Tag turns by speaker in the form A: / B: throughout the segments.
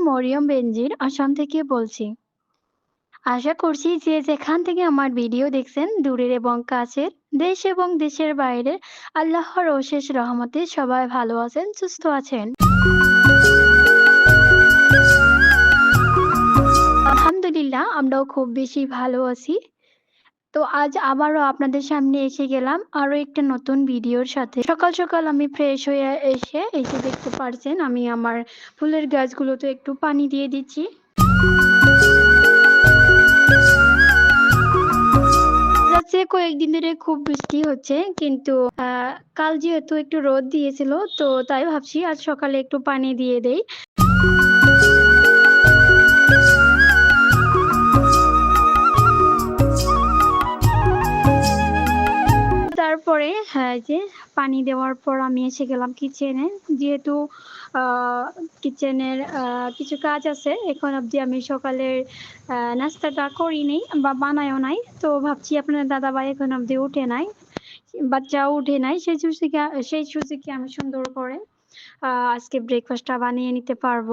A: মারিয়াম বেনজির আসাম থেকে বলছি। আশা করছি যে যেখান থেকে আমার ভিডিও দেখছেন দূরের এবং কাছের, দেশ এবং দেশের বাইরে আল্লাহর অশেষ রহমতে সবাই ভালো আছেন, সুস্থ আছেন। আলহামদুলিল্লাহ আমরাও খুব বেশি ভালো আছি। তো আজ আবারও আপনাদের সামনে এসে গেলাম আরও একটা নতুন ভিডিওর সাথে। সকাল, সকাল আমি ফ্রেশ হয়ে এসে যে দেখতে পারছেন আমি আমার ফুলের গাছগুলোতে একটু পানি দিয়ে দিচ্ছি। কয়েকদিন ধরে খুব বৃষ্টি হচ্ছে কিন্তু কাল যেহেতু একটু রোদ দিয়েছিল তো তাই ভাবছি আজ সকালে একটু পানি দিয়ে দেই। যে পানি দেওয়ার পর আমি এসে গেলাম কিচেনে। যেহেতু কিচেনের কিছু কাজ আছে। এখন অবধি আমি সকালের নাস্তাটা করিনি বা বানাইও নাই। তো ভাবছি আপনার দাদাভাই এখন অবধি উঠে নাই। বাচ্চাও উঠে নাই। সেই সুযোগে সেই সুযোগে আমি সুন্দর করে আজকে ব্রেকফাস্টটা বানিয়ে নিতে পারব।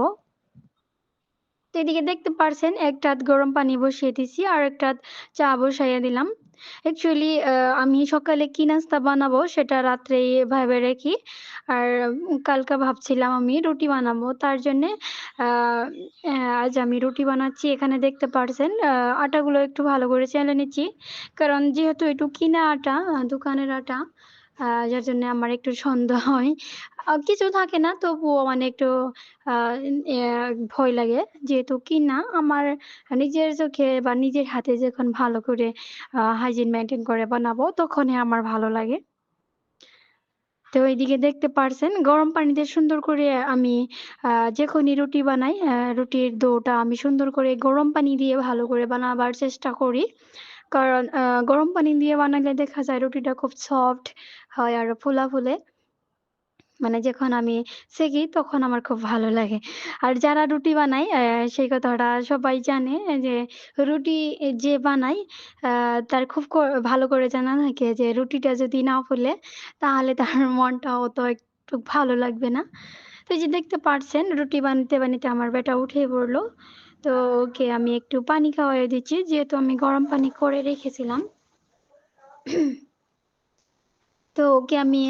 A: তো এদিকে দেখতে পারছেন ১ টাত গরম পানি বসিয়ে দিছি, আর ১ টাত চা বসাইয়া দিলাম। অ্যাকচুয়ালি আমি সকালে কি নাস্তা বানাবো সেটা রাত্রেই ভেবে রাখি। আর কালকে ভাবছিলাম আমি রুটি বানাবো। তার জন্যে আজ আমি রুটি বানাচ্ছি। এখানে দেখতে পারছেন আটাগুলো একটু ভালো করে চেলে নিচ্ছি। কারণ যেহেতু একটু কিনা আটা, দোকানের আটা যার জন্যে আমার একটু সন্দেহ হয়। কিছু থাকে না, তবুও মানে একটু ভয় লাগে। যেহেতু কিনা আমার নিজের চোখে বা নিজের হাতে যখন ভালো করে হাইজিন মেইনটেইন করে বানাবো, তখনই আমার ভালো লাগে। তো এইদিকে দেখতে পারছেন, গরম পানিতে সুন্দর করে আমি যখনই রুটি বানাই রুটির ডোটা আমি সুন্দর করে গরম পানি দিয়ে ভালো করে বানাবার চেষ্টা করি। কারণ গরম পানি দিয়ে বানালে দেখা যায় রুটিটা খুব সফট হয় আর ফুলাফুলে। মানে যখন আমি সেঁকি তখন আমার খুব ভালো লাগে। আর যারা রুটি অ্যা সেই কথাটা সবাই জানে যে রুটি যে বানায় আ তার খুব ভালো করে জানা থাকে যে রুটিটা যদি না ফুলে তাহলে তার মনটা অত একটু ভালো লাগবে না। তো যে দেখতে পারছেন রুটি বানাতে, বানাতে আমার বেটা উঠেই পড়ল। তো ওকে আমি একটু পানি খাওয়াইয়ে দিচ্ছি যেহেতু আমি গরম পানি করে রেখেছিলাম। তো ওকে আমি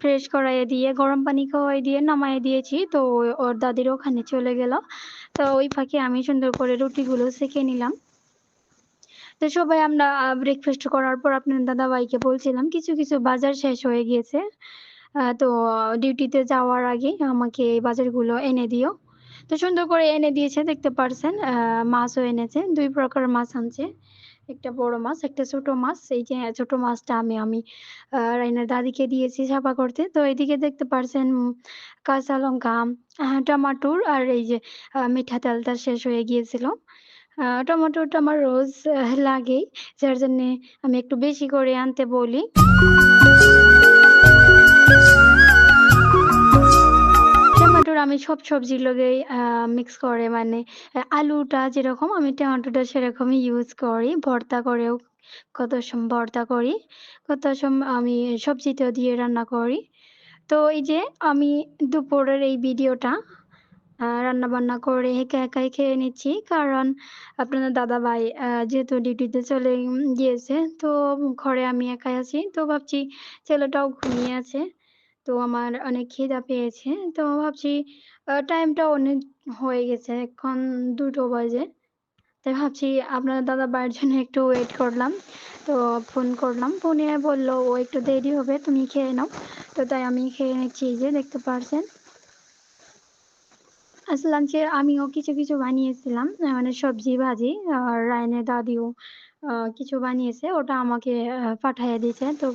A: ফ্রেশ করাইয়ে দিয়ে গরম পানি খাওয়াই দিয়ে নামাইয়ে দিয়েছি। তো ওর দাদির ওখানে চলে গেল। তো ওই ফাঁকে আমি সুন্দর করে রুটিগুলো সেঁকে নিলাম। তো সবাই আমরা ব্রেকফাস্ট করার পর আপনার দাদাভাইকে বলছিলাম কিছু, কিছু বাজার শেষ হয়ে গিয়েছে। তো ডিউটিতে যাওয়ার আগে আমাকে এই বাজারগুলো এনে দিও। তো সুন্দর করে এনে দিয়েছে দেখতে পারছেন। মাছও এনেছে। দুই প্রকার মাছ আনছে। একটা বড় মাছ, একটা ছোট মাছ। এই যে ছোট মাছটা আমি আমি রাইনার দাদিকে দিয়েছি সাফা করতে। তো এদিকে দেখতে পারছেন কাঁচা লঙ্কা, টমাটোর আর এই যে মিঠা তেলটা শেষ হয়ে গিয়েছিল। টমেটোটা আমার রোজ লাগেই। যার জন্যে আমি একটু বেশি করে আনতে বলি। টমেটোর আমি সব সবজির লগেই, আ মিক্স করে মানে আলুটা যেরকম আমি টমেটোটা সেরকমই ইউজ করি। ভর্তা করেও কত সম, ভর্তা করি। কত সম, আমি সবজিতেও দিয়ে রান্না করি। তো এই যে আমি দুপুরের এই ভিডিওটা রান্না বান্না করে একা একাই খেয়ে নিচ্ছি। কারণ আপনাদের দাদাভাই, আ, যেহেতু ডিউটিতে চলে গিয়েছে, তো ঘরে আমি একাই আছি। তো ভাবছি ছেলেটাও ঘুমিয়ে আছে। তো আমার অনেক খিদা পেয়েছে। তো ভাবছি আ টাইমটাও অনেক হয়ে গেছে। এখন দুটো বাজে। তাই ভাবছি আপনার দাদাভাইয়ের জন্য একটু ওয়েট করলাম। তো ফোন করলাম। ফোনে বলল ও একটু দেরি হবে তুমি খেয়ে নাও। তো তাই আমি খেয়ে নিচ্ছি যে দেখতে পারছেন। আজ লাঞ্চে আমিও কিছু, কিছু বানিয়েছিলাম। মানে সবজি ভাজি। আর রায়নের দাদিও কিছু বানিয়েছে। ওটা আমাকে আ পাঠাইয়া দিয়েছে। তো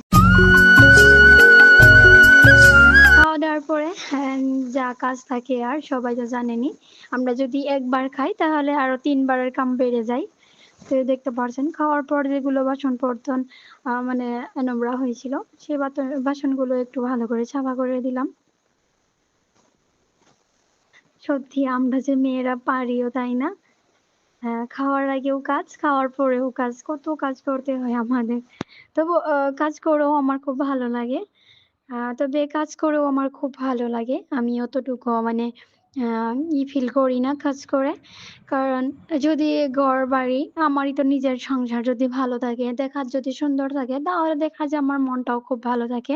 A: খাওয়া-দাওয়ার পরে হ্যাঁ, যা কাজ থাকে আর সবাই তো জানেনই। আমরা যদি একবার খাই তাহলে আরও ৩ বারের কাম বেড়ে যায়। তো দেখতে পারছেন খাওয়ার পর যেগুলো বাসন-বর্তন আ মানে নোংরা হয়েছিল সেই বাসনগুলো একটু ভালো করে সাফা করে দিলাম। সত্যি আমরা যে মেয়েরা পারিও তাই না? হ্যাঁ, খাওয়ার আগেও কাজ, খাওয়ার পরেও কাজ। কত কাজ করতে হয় আমাদের। তবু কাজ করেও আমার খুব ভালো লাগে। আ তবে কাজ করেও আমার খুব ভালো লাগে। আমি অতটুকু মানে ই ফিল করি না কাজ করে। কারণ যদি ঘর বাড়ি আমারই তো নিজের সংসার যদি ভালো থাকে, দেখার যদি সুন্দর থাকে, তাহলে দেখা যায় আমার মনটাও খুব ভালো থাকে।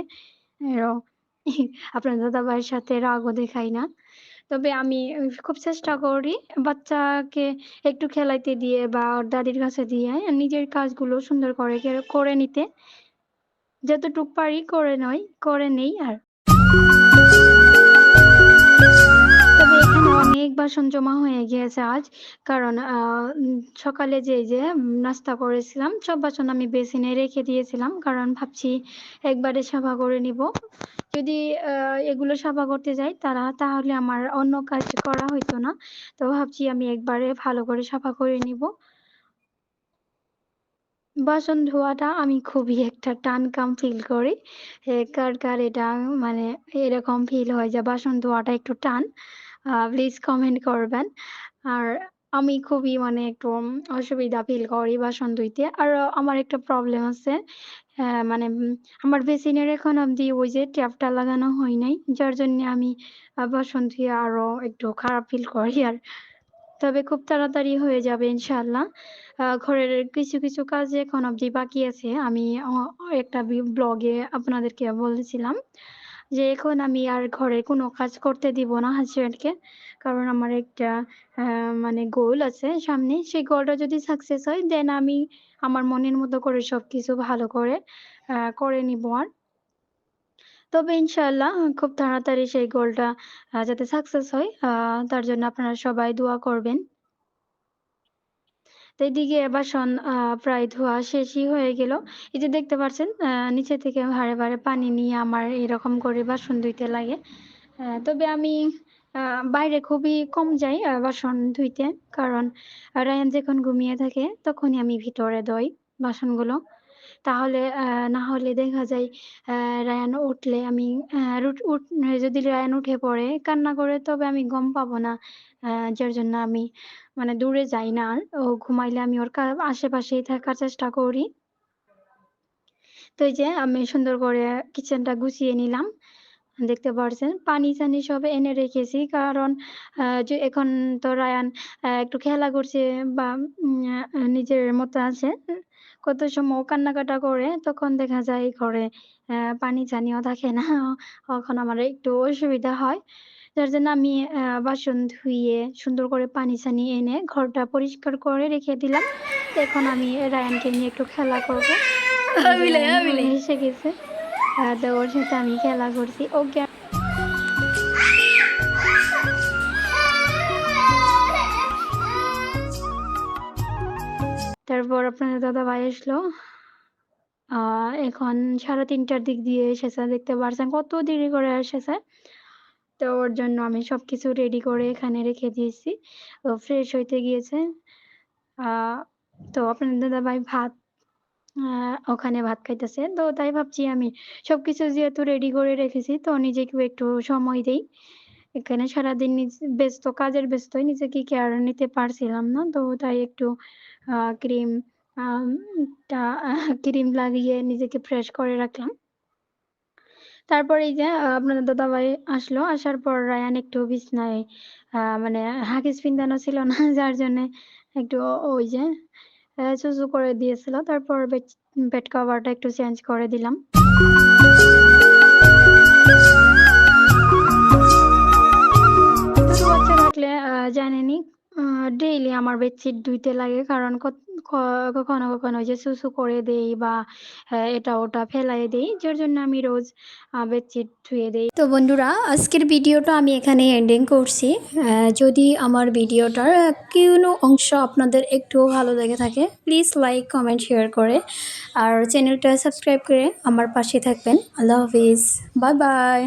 A: আপনার দাদা ভাইয়ের সাথে রাগও দেখাই না। তবে আমি খুব চেষ্টা করি বাচ্চাকে একটু খেলাইতে দিয়ে বা ওর দাদির কাছে দিয়ে নিজের কাজগুলো সুন্দর করে করে নিতে। যতটুক পারি করে নয়, করে নেই আর। হয়ে গিয়েছে আজ, কারণ সকালে যে যে নাস্তা করেছিলাম, সব বাসন আমি বেসিনে রেখে দিয়েছিলাম, কারণ ভাবছি একবারে সাফা করে নিব। যদি এগুলো সাফা করতে যাই, তারা, তাহলে আমার অন্য কাজ করা হইতো না। তো ভাবছি আমি একবারে ভালো করে সাফা করে নিব। বাসন ধোয়াটা আমি খুবই একটা টান কাম ফিল করি কার কার এটা মানে এরকম ফিল হয় যে বাসন ধোয়াটা একটু টান প্লিজ কমেন্ট করবেন। আর আমি খুবই মানে একটু অসুবিধা ফিল করি বাসন ধুইতে। আর আমার একটা প্রবলেম আছে মানে আমার বেসিনের এখন অব্দি ওই যে ট্যাপটা লাগানো হয় নাই, যার জন্য আমি বাসন ধুয়ে আরও একটু খারাপ ফিল করি আর তবে খুব তাড়াতাড়ি হয়ে যাবে ইনশাল্লাহ ঘরের কিছু কিছু কাজ এখন অবধি বাকি আছে। আমি একটা ব্লগে আপনাদেরকে বলেছিলাম যে এখন আমি আর ঘরে কোনো কাজ করতে দিব না হাজব্যান্ডকে কারণ আমার একটা মানে গোল আছে সামনে। সেই গোলটা যদি সাকসেস হয় দেন আমি আমার মনের মতো করে সব কিছু ভালো করে করে নিব আর। তবে ইনশাল্লাহ খুব তাড়াতাড়ি সেই গোলটা যাতে সাকসেস হয় তার জন্য আপনারা সবাই দোয়া করবেন। তো এদিকে বাসন প্রায় ধোয়া শেষই হয়ে গেল। এই যে দেখতে পাচ্ছেন নিচে থেকে ভারে ভারে পানি নিয়ে আমার এরকম করে বাসন ধুইতে লাগে। তবে আমি বাইরে খুবই কম যাই বাসন ধুইতে। কারণ, রায়ান যখন ঘুমিয়ে থাকে, তখনই আমি ভিতরে দই বাসনগুলো। তাহলে না হলে দেখা যায় রায়ান উঠলে আমি যদি রায়ান উঠে পড়ে, কান্না করে তবে আমি গম পাবো না যার জন্য আমি মানে দূরে যাই না। ও ঘুমাইলে আমি ওর আশেপাশেই থাকার চেষ্টা করি। তো এই যে আমি সুন্দর করে কিচেনটা গুছিয়ে নিলাম, দেখতে পারছেন? পানি চানি সব এনে রেখেছি, কারণ যে এখন তো রায়ান একটু খেলা করছে বা নিজের মতো আছে কত সময় কান্নাকাটা করে তখন দেখা যায় ঘরে পানি চানিও থাকে না। তখন আমার একটু অসুবিধা হয়। যার জন্য আমি বাসন ধুয়ে সুন্দর করে পানি চানি এনে ঘরটা পরিষ্কার করে রেখে দিলাম। এখন আমি রায়ানকে নিয়ে একটু খেলা করব। এসে গেছে। তো ওর সাথে আমি খেলা করছি। ওকে তারপর আপনার দাদা ভাই আসলো। এখন সাড়ে তিনটার দিক দিয়ে এসেছে, দেখতে পারছেন কত দেরি করে এসেছে। তো ওর জন্য আমি সবকিছু রেডি করে এখানে রেখে দিয়েছি। ও ফ্রেশ হইতে গিয়েছে। তো আপনার দাদা ভাই ভাত ওখানে ভাত খাইতেছে। তো তাই ভাবছি আমি সবকিছু যেহেতু রেডি করে রেখেছি, তো নিজেকেও একটু সময় দেই। এখানে সারাদিন ব্যস্ত, কাজের ব্যস্তই নিজেকে কেয়ার নিতে পারছিলাম না। তো তাই একটু ক্রিম টা ক্রিম লাগিয়ে নিজেকে ফ্রেশ করে রাখলাম। তারপর এই যে, আপনাদের দাদা ভাই আসলো। আসার পর রায়ান একটু বিছনায় মানে হাগিস পিন্দানো ছিল না, যার জন্য একটু ওই যে চুচু করে দিয়েছিল। তারপর বেড কভারটা একটু চেঞ্জ করে দিলাম। থাকলে জানেনি। ডেইলি আমার বেডশিট ধুইতে লাগে, কারণ কখনো কখনো যে সুসু করে দেই বা এটা ওটা ফেলাই দেই, যার জন্য আমি রোজ বেডশিট ধুয়ে দেই।
B: তো বন্ধুরা, আজকের ভিডিওটা আমি এখানে এন্ডিং করছি। যদি আমার ভিডিওটার কোনো অংশ আপনাদের একটু ভালো লেগে থাকে প্লিজ লাইক কমেন্ট শেয়ার করে। আর চ্যানেলটা সাবস্ক্রাইব করে আমার পাশে থাকবেন। আল্লাহ হাফিজ। Bye bye